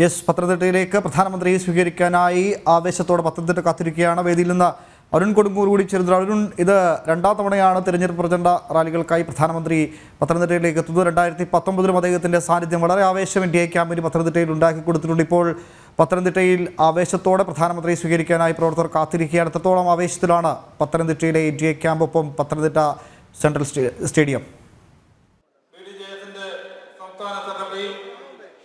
S പത്തനംതിട്ടയിലേക്ക് പ്രധാനമന്ത്രിയെ സ്വീകരിക്കാനായി ആവേശത്തോടെ പത്തനംതിട്ട കാത്തിരിക്കുകയാണ്. വേദിയിൽ നിന്ന് അരുൺ കൊടുങ്ങൂർ കൂടി ചേരുന്നത് അരുൺ ഇത് രണ്ടാം തവണയാണ് തിരഞ്ഞെടുപ്പ് പ്രചണ്ഡ റാലികൾക്കായി പ്രധാനമന്ത്രി പത്തനംതിട്ടയിലേക്ക് എത്തുന്നത്. രണ്ടായിരത്തി പത്തൊമ്പതിലും അദ്ദേഹത്തിന്റെ സാന്നിധ്യം വളരെ ആവേശം ഇന്ത്യ ക്യാമ്പിന് പത്തനംതിട്ടയിൽ ഉണ്ടാക്കി കൊടുത്തിട്ടുണ്ട്. ഇപ്പോൾ പത്തനംതിട്ടയിൽ ആവേശത്തോടെ പ്രധാനമന്ത്രിയെ സ്വീകരിക്കാനായി പ്രവർത്തകർ കാത്തിരിക്കുകയാണ്. എത്രത്തോളം ആവേശത്തിലാണ് പത്തനംതിട്ടയിലെ ഇന്ത്യ ക്യാമ്പ് ഒപ്പം പത്തനംതിട്ട സെൻട്രൽ സ്റ്റേ- സ്റ്റേഡിയം?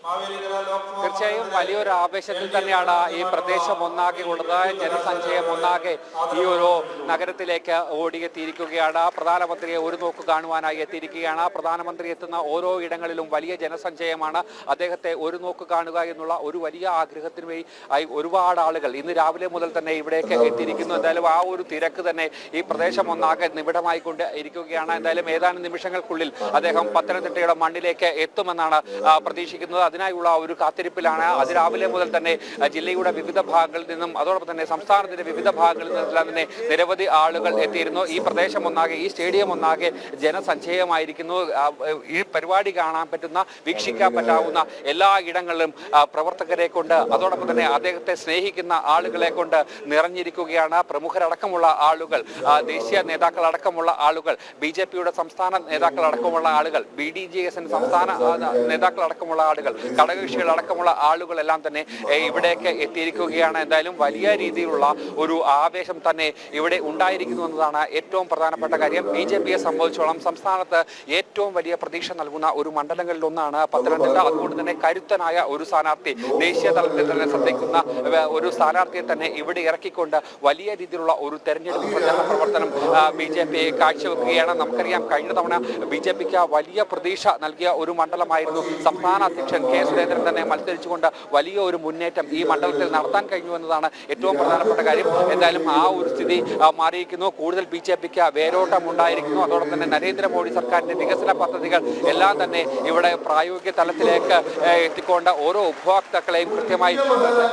തീർച്ചയായും വലിയൊരു ആവേശത്തിൽ തന്നെയാണ് ഈ പ്രദേശം ഒന്നാകെ ഉള്ളത്. ജനസഞ്ചയം ഒന്നാകെ ഈ ഒരു നഗരത്തിലേക്ക് ഓടിയെത്തിയിരിക്കുകയാണ്. പ്രധാനമന്ത്രിയെ ഒരു നോക്ക് കാണുവാനായി എത്തിയിരിക്കുകയാണ്. പ്രധാനമന്ത്രി എത്തുന്ന ഓരോ ഇടങ്ങളിലും വലിയ ജനസഞ്ചയമാണ്. അദ്ദേഹത്തെ ഒരു നോക്ക് കാണുക എന്നുള്ള ഒരു വലിയ ആഗ്രഹത്തിന് വേണ്ടി ഒരുപാട് ആളുകൾ ഇന്ന് രാവിലെ മുതൽ തന്നെ ഇവിടേക്ക് എത്തിയിരിക്കുന്നു. എന്തായാലും ആ ഒരു തിരക്ക് തന്നെ ഈ പ്രദേശം ഒന്നാകെ നിബിഡമായിക്കൊണ്ട് ഇരിക്കുകയാണ്. എന്തായാലും ഏതാനും നിമിഷങ്ങൾക്കുള്ളിൽ അദ്ദേഹം പത്തനംതിട്ടയുടെ മണ്ണിലേക്ക് എത്തുമെന്നാണ് പ്രതീക്ഷിക്കുന്നത്. അതിനായുള്ള ഒരു കാത്തിരിപ്പിലാണ് അതിരാവിലെ മുതൽ തന്നെ ജില്ലയുടെ വിവിധ ഭാഗങ്ങളിൽ നിന്നും അതോടൊപ്പം തന്നെ സംസ്ഥാനത്തിന്റെ വിവിധ ഭാഗങ്ങളിൽ നിന്നെല്ലാം തന്നെ നിരവധി ആളുകൾ എത്തിയിരുന്നു. ഈ പ്രദേശം ഒന്നാകെ ഈ സ്റ്റേഡിയം ഒന്നാകെ ജനസഞ്ചയമായിരിക്കുന്നു ഈ പരിപാടി കാണാൻ പറ്റുന്ന വീക്ഷിക്കാൻ പറ്റാവുന്ന എല്ലാ ഇടങ്ങളിലും പ്രവർത്തകരെ കൊണ്ട് അതോടൊപ്പം തന്നെ അദ്ദേഹത്തെ സ്നേഹിക്കുന്ന ആളുകളെ കൊണ്ട് നിറഞ്ഞിരിക്കുകയാണ്. പ്രമുഖരടക്കമുള്ള ആളുകൾ ദേശീയ നേതാക്കളടക്കമുള്ള ആളുകൾ ബി ജെ പിയുടെ സംസ്ഥാന നേതാക്കളടക്കമുള്ള ആളുകൾ ബി ഡി ജി എസിന്റെ സംസ്ഥാന നേതാക്കളടക്കമുള്ള ആളുകൾ ഘടകകക്ഷികളടക്കമുള്ള ആളുകളെല്ലാം തന്നെ ഇവിടേക്ക് എത്തിയിരിക്കുകയാണ്. എന്തായാലും വലിയ രീതിയിലുള്ള ഒരു ആവേശം തന്നെ ഇവിടെ ഉണ്ടായിരിക്കുന്നു എന്നതാണ് ഏറ്റവും പ്രധാനപ്പെട്ട കാര്യം. ബി ജെ പിയെ സംബന്ധിച്ചോളം സംസ്ഥാനത്ത് ഏറ്റവും വലിയ പ്രതീക്ഷ നൽകുന്ന ഒരു മണ്ഡലങ്ങളിൽ ഒന്നാണ് പത്തനംതിട്ട. അതുകൊണ്ട് തന്നെ കരുത്തനായ ഒരു സ്ഥാനാർത്ഥി ദേശീയ തലത്തിൽ തന്നെ ശ്രദ്ധിക്കുന്ന ഒരു സ്ഥാനാർത്ഥിയെ തന്നെ ഇവിടെ ഇറക്കിക്കൊണ്ട് വലിയ രീതിയിലുള്ള ഒരു തെരഞ്ഞെടുപ്പ് പ്രചാരണ പ്രവർത്തനം ബി ജെ പി കാഴ്ചവെക്കുകയാണ്. നമുക്കറിയാം കഴിഞ്ഞ തവണ ബി ജെ പിക്ക് വലിയ പ്രതീക്ഷ നൽകിയ ഒരു മണ്ഡലമായിരുന്നു സംസ്ഥാന അധ്യക്ഷൻ കെ. സുരേന്ദ്രൻ തന്നെ മത്സരിച്ചുകൊണ്ട് വലിയ ഒരു മുന്നേറ്റം ഈ മണ്ഡലത്തിൽ നടത്താൻ കഴിഞ്ഞു എന്നതാണ് ഏറ്റവും പ്രധാനപ്പെട്ട കാര്യം. എന്തായാലും ആ ഒരു സ്ഥിതി മാറിയിരിക്കുന്നു. കൂടുതൽ ബി ജെ പിക്ക് വേരോട്ടം ഉണ്ടായിരിക്കുന്നു. അതോടൊപ്പം തന്നെ നരേന്ദ്രമോദി സർക്കാരിന്റെ വികസന പദ്ധതികൾ എല്ലാം തന്നെ ഇവിടെ പ്രായോഗിക തലത്തിലേക്ക് എത്തിക്കൊണ്ട് ഓരോ ഉപഭോക്താക്കളെയും കൃത്യമായി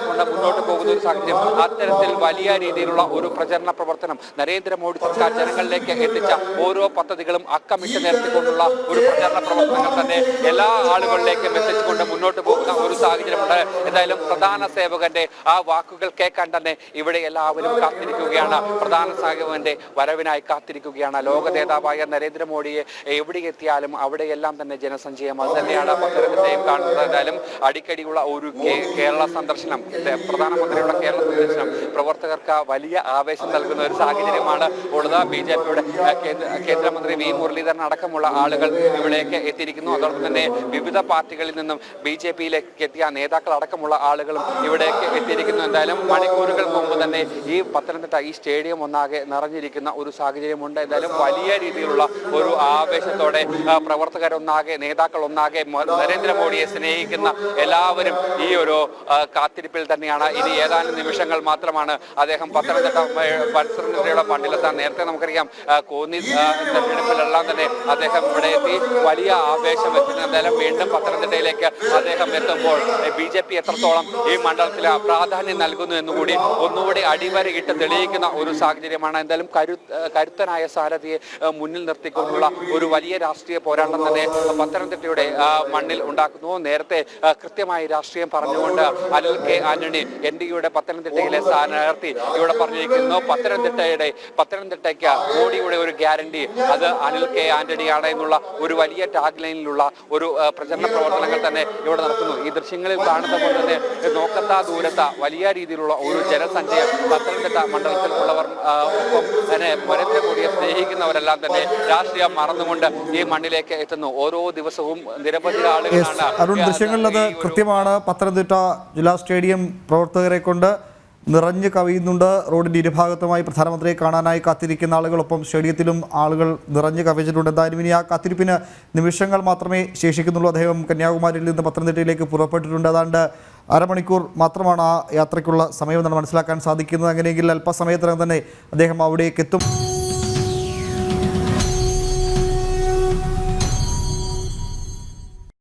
മുന്നോട്ട് പോകുന്ന ഒരു സാഹചര്യം. അത്തരത്തിൽ വലിയ രീതിയിലുള്ള ഒരു പ്രചരണ പ്രവർത്തനം നരേന്ദ്രമോദി സർക്കാർ ജനങ്ങളിലേക്ക് എത്തിച്ച ഓരോ പദ്ധതികളും അക്കമിട്ട് നിരത്തിക്കൊണ്ടുള്ള ഒരു പ്രചരണ പ്രവർത്തനങ്ങൾ തന്നെ എല്ലാ ആളുകളിലേക്കും എത്തിച്ചുകൊണ്ട് മുന്നോട്ട് പോകുന്ന ഒരു സാഹചര്യമുണ്ട്. എന്തായാലും പ്രധാന സേവകന്റെ ആ വാക്കുകൾ കേൾക്കാൻ തന്നെ ഇവിടെ എല്ലാവരും കാത്തിരിക്കുകയാണ്. പ്രധാന സേവകന്റെ വരവിനായി കാത്തിരിക്കുകയാണ്. ലോക നേതാവായ നരേന്ദ്രമോദിയെ എവിടെ എത്തിയാലും അവിടെയെല്ലാം തന്നെ ജനസഞ്ചയം. അത് തന്നെയാണ് പത്തനംതിട്ടയും കാണുന്നത്. എന്തായാലും അടിക്കടിയുള്ള ഒരു കേരള സന്ദർശനം പ്രധാനമന്ത്രിയുടെ കേരള സന്ദർശനം പ്രവർത്തകർക്ക് വലിയ ആവേശം നൽകുന്ന ഒരു സാഹചര്യമാണ് ഉള്ളത്. ബി ജെ പിയുടെ കേന്ദ്രമന്ത്രി വി മുരളീധരൻ അടക്കമുള്ള ആളുകൾ ഇവിടേക്ക് എത്തിയിരിക്കുന്നു. അതോടൊപ്പം തന്നെ വിവിധ പാർട്ടികളിൽ നിന്നും ബി ജെ പിയിലേക്ക് എത്തിയ നേതാക്കൾ അടക്കമുള്ള ആളുകളും ഇവിടേക്ക് എത്തിയിരിക്കുന്നു. എന്തായാലും മണിക്കൂറുകൾ മുമ്പ് തന്നെ ഈ പത്തനംതിട്ട ഈ സ്റ്റേഡിയം ഒന്നാകെ നിറഞ്ഞിരിക്കുന്ന ഒരു സാഹചര്യമുണ്ട്. എന്തായാലും വലിയ രീതിയിലുള്ള ഒരു ആവേശത്തോടെ പ്രവർത്തകരൊന്നാകെ നേതാക്കൾ ഒന്നാകെ നരേന്ദ്രമോദിയെ സ്നേഹിക്കുന്ന എല്ലാവരും ഈ ഒരു കാത്തിരിപ്പിൽ തന്നെയാണ്. ഇനി ഏതാനും നിമിഷങ്ങൾ മാത്രമാണ് അദ്ദേഹം പത്തനംതിട്ട പത്തനംതിട്ടയുടെ മണ്ണിലെത്താൻ നേരത്തെ നമുക്കറിയാം. കോന്നി തെരഞ്ഞെടുപ്പിലെല്ലാം തന്നെ അദ്ദേഹം ഇവിടെ എത്തി. വലിയ ആവേശം എത്തുന്നു എന്തായാലും വീണ്ടും പത്തനംതിട്ടയിലേക്ക് അദ്ദേഹം എത്തുമ്പോൾ ബി ജെ പി എത്രത്തോളം ഈ മണ്ഡലത്തിൽ പ്രാധാന്യം നൽകുന്നു എന്നുകൂടി ഒന്നുകൂടി അടിവരയിട്ട് തെളിയിക്കുന്ന ഒരു സാഹചര്യമാണ്. എന്തായാലും കരു കരുത്തനായ സാരഥിയെ മുന്നിൽ നിർത്തിക്കൊണ്ടുള്ള ഒരു വലിയ രാഷ്ട്രീയ പോരാട്ടം തന്നെ പത്തനംതിട്ടയുടെ മണ്ണിൽ ഉണ്ടാക്കുന്നു. നേരത്തെ കൃത്യമായി രാഷ്ട്രീയം പറഞ്ഞുകൊണ്ട് Anil K Antony N D യുടെ പത്തനംതിട്ടയിലെ സ്ഥാനാർത്ഥി ഇവിടെ പറഞ്ഞിരിക്കുന്നു. പത്തനംതിട്ടയുടെ പത്തനംതിട്ടയ്ക്ക് മോഡിയുടെ ഒരു ഗ്യാരണ്ടി അത് അനിൽ കെ ആന്റണിയാണ് എന്നുള്ള ഒരു വലിയ ടാഗ് ലൈനിലുള്ള ഒരു പ്രചരണ പ്രവർത്തനങ്ങൾ തന്നെ ഇവിടെ നടക്കുന്നു. ഈ ദൃശ്യങ്ങളിൽ കാണുന്ന പോലെ തന്നെ നോക്കത്ത ദൂരത്ത വലിയ രീതിയിലുള്ള ഒരു ജനസഞ്ചയം പത്തനംതിട്ട മണ്ഡലത്തിൽ ഉള്ളവർ ഒപ്പം തന്നെ നരേന്ദ്രമോദിയെ സ്നേഹിക്കുന്നവരെല്ലാം തന്നെ രാഷ്ട്രീയം മറന്നുകൊണ്ട് ഈ മണ്ണിലേക്ക് എത്തുന്നു. ഓരോ ദിവസവും നിരവധി ആളുകളാണ് അരുൺ ദൃശ്യങ്ങളിൽ അത് കൃത്യമാണ്. പത്തനംതിട്ട ജില്ലാ സ്റ്റേഡിയം പ്രവർത്തകരെ കൊണ്ട് നിറഞ്ഞു കവിയുന്നുണ്ട്. റോഡിന്റെ ഇരുഭാഗത്തുമായി പ്രധാനമന്ത്രിയെ കാണാനായി കാത്തിരിക്കുന്ന ആളുകളൊപ്പം സ്റ്റേഡിയത്തിലും ആളുകൾ നിറഞ്ഞു കവിച്ചിട്ടുണ്ട് എന്തായാലും ഇനി ആ കാത്തിരിപ്പിന് നിമിഷങ്ങൾ മാത്രമേ ശേഷിക്കുന്നുള്ളൂ. അദ്ദേഹം കന്യാകുമാരിയിൽ നിന്ന് പത്തനംതിട്ടയിലേക്ക് പുറപ്പെട്ടിട്ടുണ്ട്. അതാണ്ട് അരമണിക്കൂർ മാത്രമാണ് ആ യാത്രയ്ക്കുള്ള സമയമെന്നാണ് മനസ്സിലാക്കാൻ സാധിക്കുന്നത്. അങ്ങനെയെങ്കിൽ അല്പസമയത്തിനകം തന്നെ അദ്ദേഹം അവിടേക്ക് എത്തും